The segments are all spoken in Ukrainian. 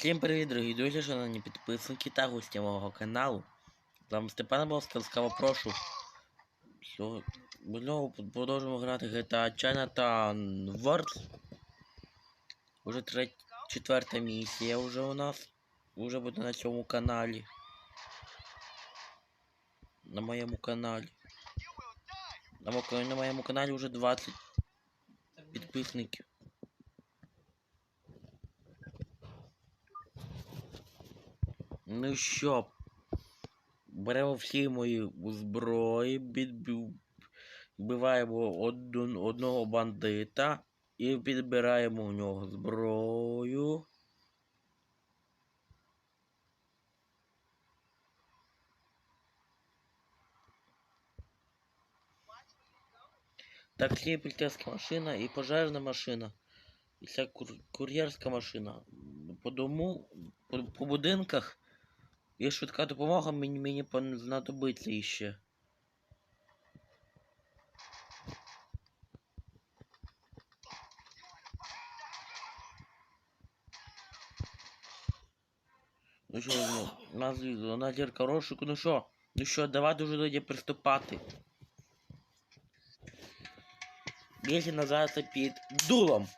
Всім привіт, дорогі друзі, шановні підписники та гості мого каналу. З вами Степан Бовська, ласкаво прошу. Сьогодні ми знову продовжуємо грати GTA Chinatown Wars. Уже третя, четверта місія вже у нас. Уже буде на цьому каналі. На моєму каналі. На, на моєму каналі вже 20 підписників. Ну що, беремо всі мої зброї, вбиваємо один, одного бандита і підбираємо в нього зброю. Таксі, поліцейська машина і пожежна машина. І ця кур- кур'єрська машина. По дому, по, по будинках є швидка допомога, мені, мені пон- знадобиться іще. Ну що, ну, у нас, у нас зірка розшуку, ну що? Ну що, давайте вже тоді приступати. Місія називається під дулом.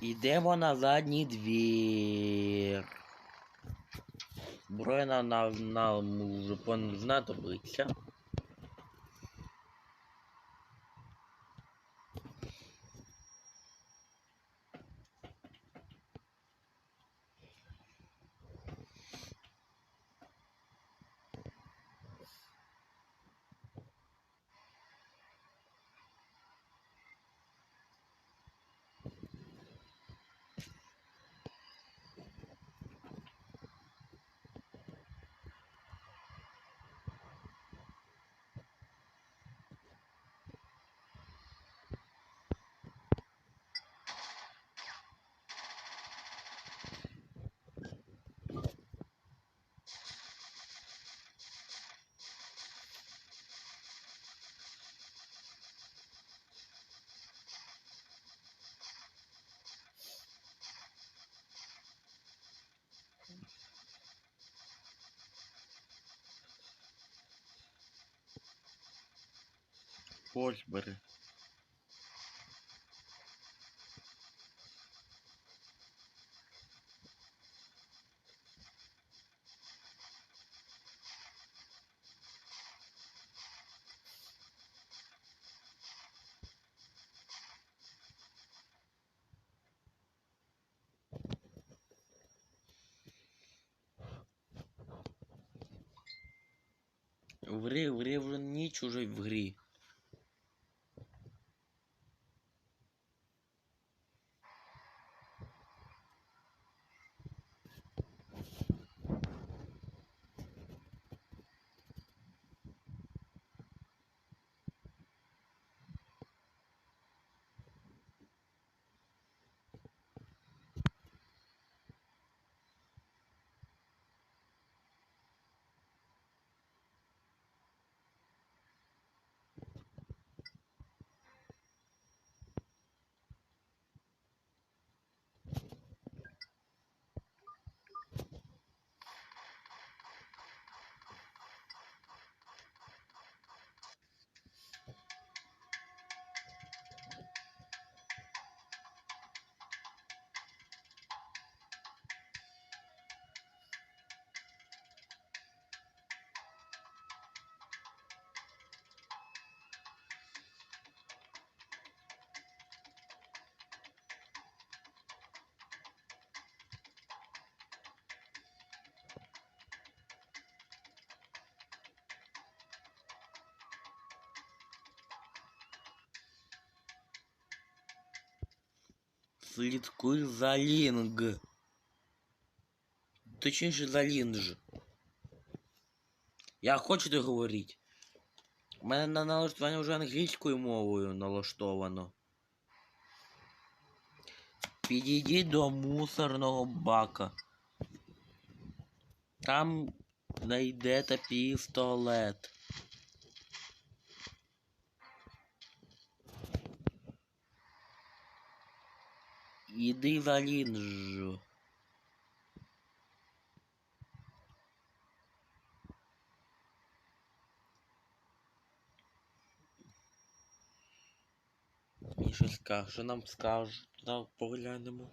Йдемо на задній двір. Броя нам, нам, нам вже пон- фольбери. Ври, ври, вже ніч уже в грі. Слідкуй за лінг. Точніше за лінж. Я хочу це говорити. У мене на налаштування вже англійською мовою налаштовано. Підійдіть до мусорного бака. Там знайдете пістолет. Іди за лінжу. І що нам скажуть, да, поглянемо.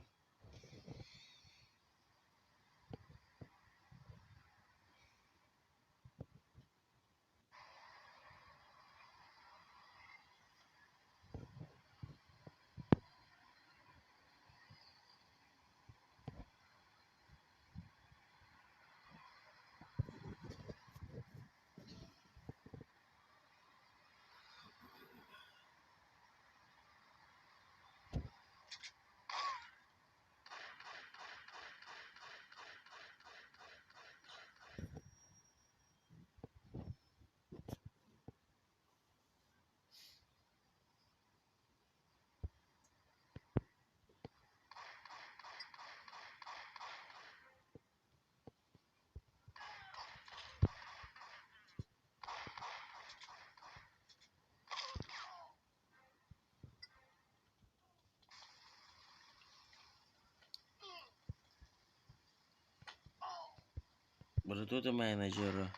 І менеджера.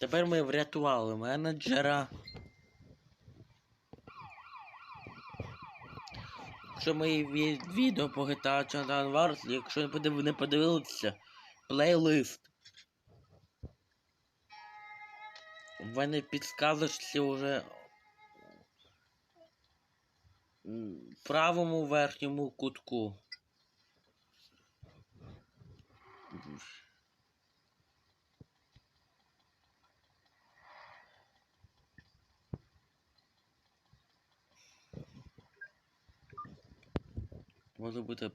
Тепер ми врятували менеджера. Якщо ми відео по GTA Chandran Wars, якщо не подив- подивилися, плейлист. В мене підсказочці вже правому верхньому кутку. Може бути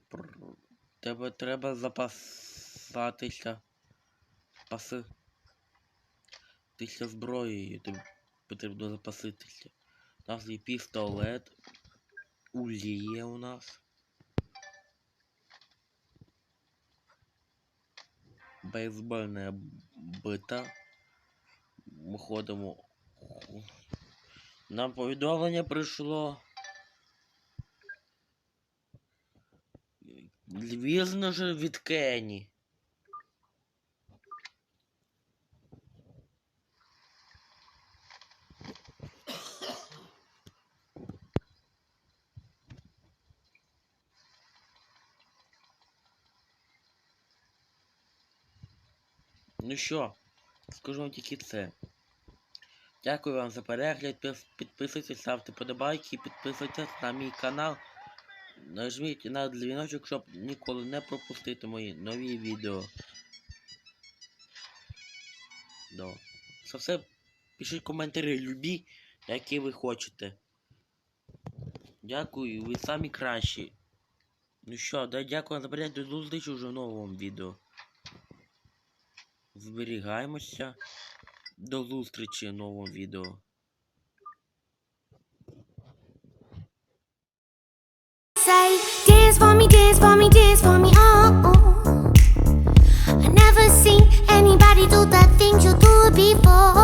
тебе треба запасатися. Паси. Тися зброєю, тобі потрібно запаситися. У нас є пістолет. Узі є у нас. Бейсбольна бита. Ми ходимо. Нам повідомлення прийшло. Звісно ж від Кенні. Ну що, скажу вам тільки це. Дякую вам за перегляд. Підписуйтесь, ставте подобайки, підписуйтесь на мій канал. нажміть на дзвіночок, щоб ніколи не пропустити мої нові відео. Да. За все пишіть коментарі любі, які ви хочете. Дякую, ви самі кращі. Ну що, дякую за перегляд, до зустрічі вже в новому відео зберігаємося. До зустрічі в новому відео. I never seen anybody do the things you do before.